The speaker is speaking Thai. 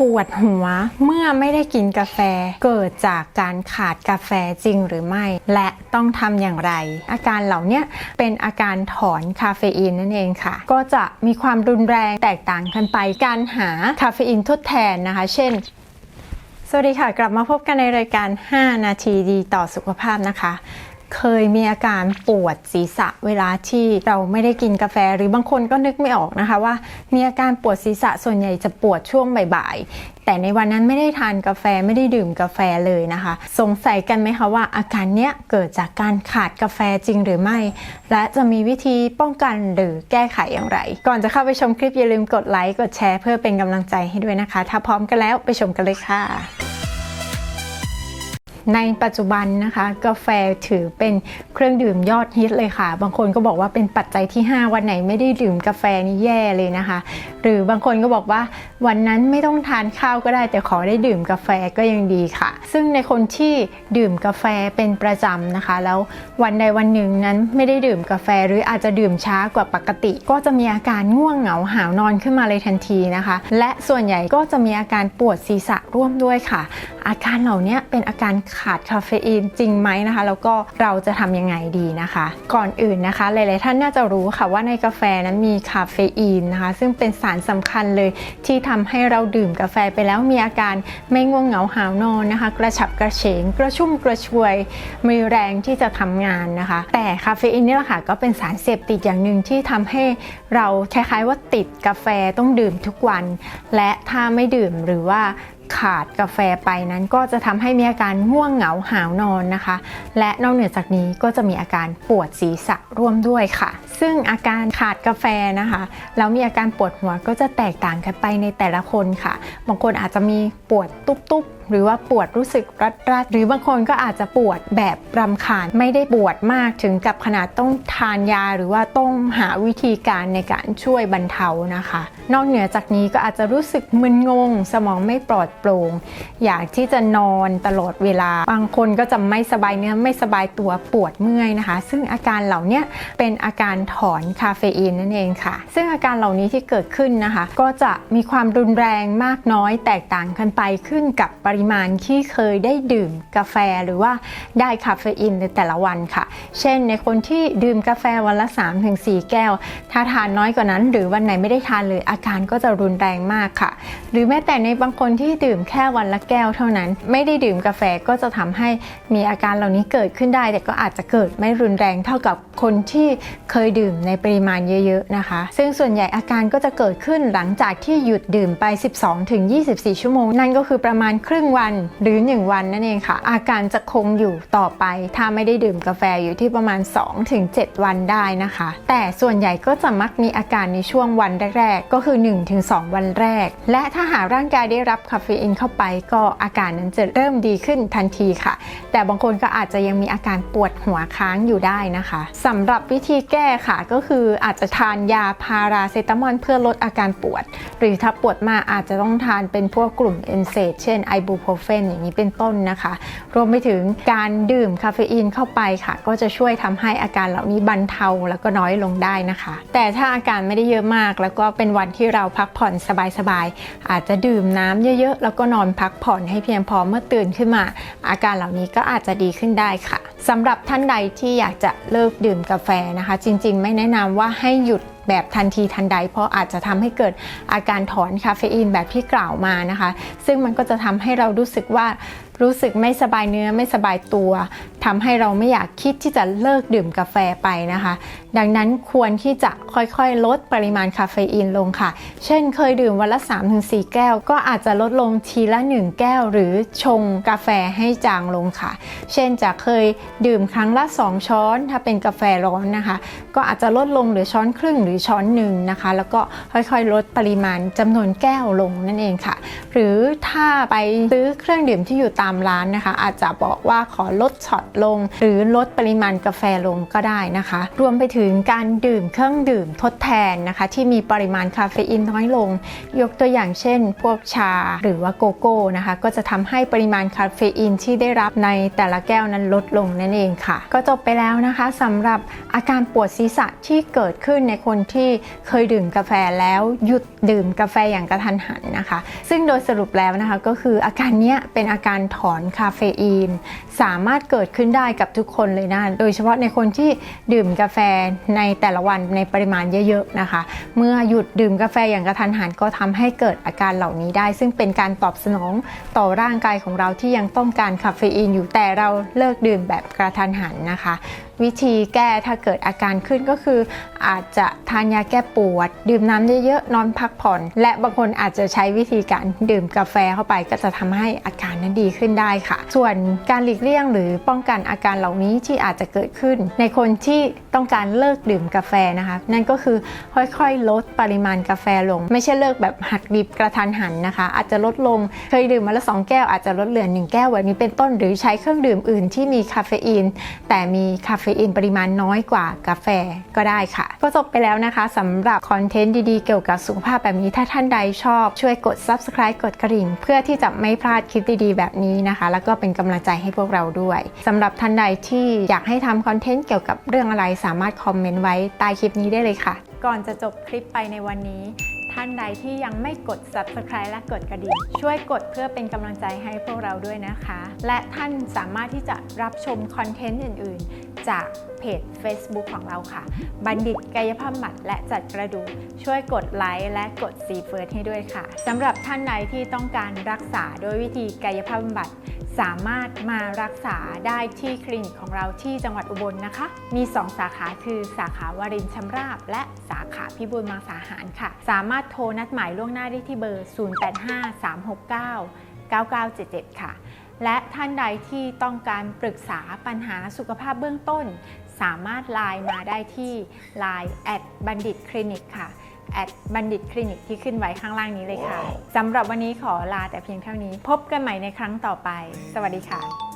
ปวดหัวเมื่อไม่ได้กินกาแฟ เกิดจากการขาดกาแฟจริงหรือไม่ และต้องทำอย่างไร อาการเหล่านี้เป็นอาการถอนคาเฟอีนนั่นเองค่ะ ก็จะมีความรุนแรงแตกต่างกันไป การหาคาเฟอีนทดแทนนะคะ เช่นสวัสดีค่ะ กลับมาพบกันในรายการ 5 นาทีดีต่อสุขภาพนะคะ เคยมีอาการปวดศีรษะเวลาที่เราไม่ได้กินกาแฟหรือบางคนก็นึกไม่ออกนะคะว่า มีอาการปวดศีรษะส่วนใหญ่จะปวดช่วงบ่ายๆ แต่ในวันนั้นไม่ได้ทานกาแฟไม่ได้ดื่มกาแฟเลยนะคะ สงสัยกันไหมคะว่าอาการเนี้ยเกิดจากการขาดกาแฟจริงหรือไม่ และจะมีวิธีป้องกันหรือแก้ไขอย่างไร ก่อนจะเข้าไปชมคลิปอย่าลืมกดไลค์กดแชร์เพื่อเป็นกำลังใจให้ด้วยนะคะ ถ้าพร้อมกันแล้วไปชมกันเลยค่ะ ในปัจจุบันนะคะ กาแฟถือเป็นเครื่องดื่มยอดฮิตเลยค่ะ บางคนก็บอกว่าเป็นปัจจัยที่ 5 วันไหนไม่ได้ดื่มกาแฟนี่แย่เลยนะคะ หรือบางคนก็บอกว่าวันนั้นไม่ต้องทานข้าวก็ได้ แต่ขอได้ดื่มกาแฟก็ยังดีค่ะ ซึ่งในคนที่ดื่มกาแฟเป็นประจำนะคะ แล้ววันใดวันหนึ่งนั้นไม่ได้ดื่มกาแฟหรืออาจจะดื่มช้ากว่าปกติ ก็จะมีอาการง่วงเหงาหาวนอนขึ้นมาเลยทันทีนะคะ และส่วนใหญ่ก็จะมีอาการปวดศีรษะร่วมด้วยค่ะ อาการเหล่านี้เป็นอาการขาดคาเฟอีนจริงไหมนะคะ แล้วก็เราจะทำยังไงดีนะคะ ก่อนอื่นนะคะ หลาย ๆ ท่านน่าจะรู้ค่ะว่าในกาแฟนั้นมีคาเฟอีนนะคะ ซึ่งเป็นสารสำคัญเลยที่ทำให้เราดื่มกาแฟไปแล้วมีอาการไม่ง่วงเหงาหาวนอนนะคะ กระฉับกระเฉง กระชุ่มกระชวยมีแรงที่จะทำงานนะคะ แต่คาเฟอีนนี่แหละค่ะก็เป็นสารเสพติดอย่างหนึ่งที่ทำให้เราคล้าย ๆ ว่าติดกาแฟต้องดื่มทุกวัน และถ้าไม่ดื่มหรือว่า ขาดกาแฟไปนั้นก็จะทำให้มีอาการง่วงเหงาหาวนอนนะคะ และนอกเหนือจากนี้ก็จะมีอาการปวดศีรษะร่วมด้วยค่ะ ซึ่งอาการขาดกาแฟนะคะแล้วมีอาการปวดหัวก็จะแตกต่างกันไปในแต่ละคนค่ะ บางคนอาจจะมีปวดตุ๊บๆ หรือว่าปวดรู้สึกรัดรัดหรือบางคนก็อาจจะปวดแบบรำคาญไม่ได้ปวดมากถึงกับขนาดต้องทานยา หรือว่าต้องหาวิธีการในการช่วยบรรเทานะคะ นอกเหนือจากนี้ก็อาจจะรู้สึกมึนงง สมองไม่ปลอดโปร่งอยากที่จะนอนตลอดเวลา บางคนก็จะไม่สบายเนื้อไม่สบายตัวปวดเมื่อยนะคะ ซึ่งอาการเหล่านี้เป็นอาการถอนคาเฟอีนนั่นเองค่ะ ซึ่งอาการเหล่านี้ที่เกิดขึ้นนะคะ ก็จะมีความรุนแรงมากน้อยแตกต่างกันไปขึ้นกับปริริมาณที่เคยได้ดื่มกาแฟหรือว่าได้คาเฟอีนในแต่ละวันค่ะ เช่น ในคนที่ดื่มกาแฟวันละ 3-4 แก้ว ถ้าทานน้อยกว่านั้น หรือวันไหนไม่ได้ทานเลยอาการก็จะรุนแรงมากค่ะ หรือแม้แต่ในบางคนที่ดื่มแค่วันละแก้วเท่านั้น ไม่ได้ดื่มกาแฟก็จะทำให้มีอาการเหล่านี้เกิดขึ้นได้ แต่ก็อาจจะเกิดไม่รุนแรงเท่ากับคนที่เคยดื่มในปริมาณเยอะๆนะคะ ซึ่งส่วนใหญ่อาการก็จะเกิดขึ้นหลังจากที่หยุดดื่มไป 12-24 ชั่วโมง นั่นก็คือประมาณครึ่งวันหรือ 1 วันนั่นเองค่ะ อาการจะคงอยู่ต่อไป ถ้าไม่ได้ดื่มกาแฟอยู่ที่ประมาณ 2-7 วันได้นะคะ แต่ส่วนใหญ่ก็จะมักมีอาการในช่วงวันแรกๆ ก็คือ 1-2 วันแรก และถ้าหากร่างกายได้รับคาเฟอีนเข้าไป ก็อาการนั้นจะเริ่มดีขึ้นทันทีค่ะ แต่บางคนก็อาจจะยังมีอาการปวดหัวค้างอยู่ได้นะคะสำหรับวิธีแก้ค่ะก็คืออาจจะทานยาพาราเซตามอลเพื่อลดอาการปวด หรือถ้าปวดมากอาจจะต้องทานเป็นพวกกลุ่มเอนเซดเช่นไอบบูโพรเฟนอย่างนี้เป็นต้นนะคะ รวมไปถึงการดื่มคาเฟอีนเข้าไปค่ะ ก็จะช่วยทำให้อาการเหล่านี้บรรเทาแล้วก็น้อยลงได้นะคะ แต่ถ้าอาการไม่ได้เยอะมาก แล้วก็เป็นวันที่เราพักผ่อนสบายๆอาจจะดื่มน้ำเยอะๆ แล้วก็นอนพักผ่อนให้เพียงพอเมื่อตื่นขึ้นมา อาการเหล่านี้ก็อาจจะดีขึ้นได้ค่ะสำหรับท่านใดที่อยากจะเลิกดื่มกาแฟนะคะ จริง ๆ ไม่แนะนำว่าให้หยุด แบบทันทีทันใด เพราะอาจจะทำให้เกิดอาการถอนคาเฟอีนแบบที่กล่าวมานะคะ ซึ่งมันก็จะทำให้เรารู้สึกว่า รู้สึกไม่สบายเนื้อไม่สบายตัวทำให้เราไม่อยากคิดที่จะเลิกดื่มกาแฟไปนะคะ ดังนั้นควรที่จะค่อยๆ ลดปริมาณคาเฟอีนลงค่ะ เช่นเคยดื่มวันละ 3-4 แก้ว ก็อาจจะลดลงทีละ 1 แก้ว หรือชงกาแฟให้จางลงค่ะ เช่นจะเคยดื่มครั้งละ 2 ช้อน ถ้าเป็นกาแฟร้อนนะคะ ก็อาจจะลดลงเหลือช้อนครึ่งหรือช้อนหนึ่งนะคะ แล้วก็ค่อยๆ ลดปริมาณจำนวนแก้วลงนั่นเองค่ะ หรือถ้าไปซื้อเครื่องดื่มที่อยู่ตามามร้านนะคะ อาจจะบอกว่าขอลดช็อตลง หรือลดปริมาณกาแฟลงก็ได้นะคะ รวมไปถึงการดื่มเครื่องดื่มทดแทนนะคะ ที่มีปริมาณคาเฟอีนน้อยลง ยกตัวอย่างเช่น พวกชาหรือว่าโกโก้นะคะ ก็จะทำให้ปริมาณคาเฟอีนที่ได้รับในแต่ละแก้วนั้นลดลงนั่นเองค่ะ ก็จบไปแล้วนะคะสำหรับอาการปวดศีรษะที่เกิดขึ้นในคนที่เคยดื่มกาแฟแล้วหยุดดื่มกาแฟอย่างกระทันหันนะคะ ซึ่งโดยสรุปแล้วนะคะก็คืออาการนี้เป็นอาการทถอนคาเฟอีน สามารถเกิดขึ้นได้กับทุกคนเลยนะ โดยเฉพาะในคนที่ดื่มกาแฟในแต่ละวันในปริมาณเยอะๆนะคะ เมื่อหยุดดื่มกาแฟอย่างกระทันหันก็ทำให้เกิดอาการเหล่านี้ได้ ซึ่งเป็นการตอบสนองต่อร่างกายของเราที่ยังต้องการคาเฟอีนอยู่แต่เราเลิกดื่มแบบกระทันหันนะคะ วิธีแก้ถ้าเกิดอาการขึ้นก็คือ อาจจะทานยาแก้ปวด ดื่มน้ำเยอะๆนอนพักผ่อน และบางคนอาจจะใช้วิธีการดื่มกาแฟเข้าไปก็จะทำให้อาการนั้นดีขึ้นได้ค่ะ ส่วนการหลีกเลี่ยงหรือป้องกันอาการเหล่านี้ที่อาจจะเกิดขึ้น ในคนที่ต้องการเลิกดื่มกาแฟนะคะ นั่นก็คือค่อยๆ ลดปริมาณกาแฟลง ไม่ใช่เลิกแบบหักดิบกระทันหันนะคะ อาจจะลดลงเคยดื่มมาละสองแก้วอาจจะลดเหลือหนึ่งแก้วแบบนี้เป็นต้นหรือใช้เครื่องดื่มอื่นที่มีคาเฟอีนแต่มีคาเฟอีนปริมาณน้อยกว่ากาแฟก็ได้ค่ะ ก็จบไปแล้วนะคะสำหรับคอนเทนต์ดีๆ เกี่ยวกับสุขภาพแบบนี้ถ้าท่านใดชอบช่วยกด subscribe กดกระดิ่ง เพื่อที่จะไม่พลาดคลิปดีๆ แบบนี้นะคะ แล้วก็เป็นกำลังใจให้พวกเราด้วยสำหรับท่านใดที่อยากให้ทำคอนเทนต์เกี่ยวกับเรื่องอะไรสามารถคอมเมนต์ไว้ใต้คลิปนี้ได้เลยค่ะ ก่อนจะจบคลิปไปในวันนี้ท่านใดที่ยังไม่กด subscribe และกดกระดิ่ง ช่วยกดเพื่อเป็นกำลังใจให้พวกเราด้วยนะคะ และท่านสามารถที่จะรับชมคอนเทนต์อื่น ๆ จากเพจ Facebook ของเราค่ะ บัณฑิตกายภาพบำบัดและจัดกระดูกช่วยกดไลค์และกดซีเฟิร์สให้ด้วยค่ะสำหรับท่านใดที่ต้องการรักษาโดยวิธีกายภาพบำบัดสามารถมารักษาได้ที่คลินิกของเราที่จังหวัดอุบลนะคะ มี 2 สาขาคือสาขาวารินชำราบ และสาขาพิบูลมังสาหารค่ะ สามารถโทรนัดหมายล่วงหน้าได้ที่เบอร์ 0853699977 ค่ะ และท่านใดที่ต้องการปรึกษาปัญหาสุขภาพเบื้องต้น สามารถไลน์มาได้ที่ Line แอดบัณฑิตคลินิกค่ะแอดบัณฑิตคลินิกที่ขึ้นไว้ข้างล่างนี้เลยค่ะสำหรับวันนี้ขอลาแต่เพียงเท่านี้ พบกันใหม่ในครั้งต่อไป สวัสดีค่ะ Be